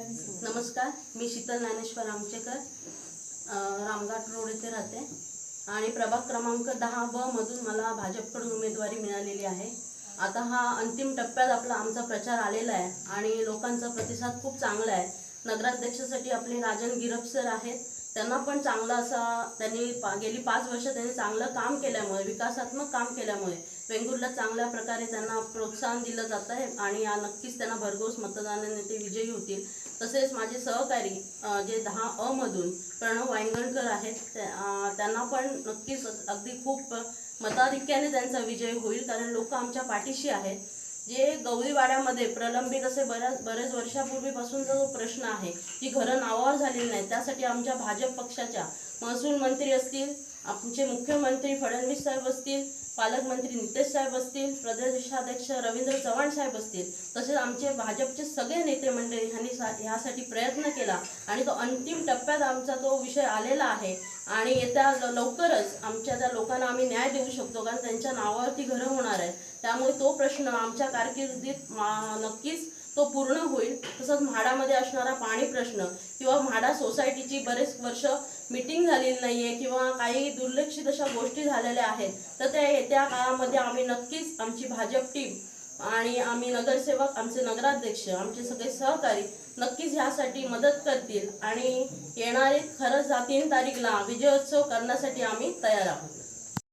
नमस्कार मी शीतल ज्ञानेश्वर आमचेकर रामघाट रोड येथे राहते. आणि प्रभाग क्रमांक दहा ब मधून मला भाजपकडून उमेदवारी मिळालेली आहे. आता हा अंतिम टप्प्यात आपला आमचा प्रचार आलेला आहे आणि लोकांचा प्रतिसाद खूप चांगला आहे. नगराध्यक्षासाठी आपले राजन गिरप सर आहेत. त्यांना पण चांगला असा त्यांनी पा गेली पाच वर्ष त्यांनी चांगलं काम केल्यामुळे विकासात्मक काम केल्यामुळे वेंगुर्ला चांगल्या प्रकारे त्यांना प्रोत्साहन दिलं जात आहे आणि या नक्कीच त्यांना भरघोस मतदानाने ते विजयी होतील. तसेच माझे सहकारी जे दहा अ मधून प्रणव वायंगणकर आहेत त्यांना पण नक्कीच अगदी खूप मताधिक्याने त्यांचा विजय होईल कारण लोक आमच्या पाठीशी आहेत. जे गौरीवाड्यामध्ये प्रलंबित असे बऱ्याच बरेच वर्षापूर्वीपासूनचा जो प्रश्न आहे की घरं नावावर झालेली नाही त्यासाठी आमच्या भाजप पक्षाच्या महसूल मंत्री असतील आमचे मुख्यमंत्री फडणवीस साहेब असतील पालकमंत्री नितेश साहेब असतील प्रदेशाध्यक्ष रवींद्र चव्हाण साहेब असतील तसेच आमचे भाजपचे सगळे नेते मंडळी ह्यांनी सा ह्यासाठी प्रयत्न केला आणि तो अंतिम टप्प्यात आमचा तो विषय आलेला आहे आणि येत्या लवकरच आमच्या त्या लोकांना आम्ही न्याय देऊ शकतो कारण त्यांच्या नावावरती घरं होणार आहेत. त्यामुळे तो प्रश्न आमच्या कारकिर्दीत नक्कीच तो पूर्ण होईल. तसंच म्हाडामध्ये असणारा पाणी प्रश्न किंवा म्हाडा सोसायटीची बरेच वर्ष मिटिंग झालेली नाहीये किंवा काही दुर्लक्षित अशा गोष्टी झालेल्या आहेत तर त्या येत्या काळामध्ये आम्ही नक्कीच आमची भाजप टीम आणि आम्ही नगरसेवक आमचे नगराध्यक्ष आमचे सगळे सहकारी नक्कीच ह्यासाठी मदत करतील आणि येणारे खरंच या तीन तारीखला विजयोत्सव करण्यासाठी आम्ही तयार आहोत.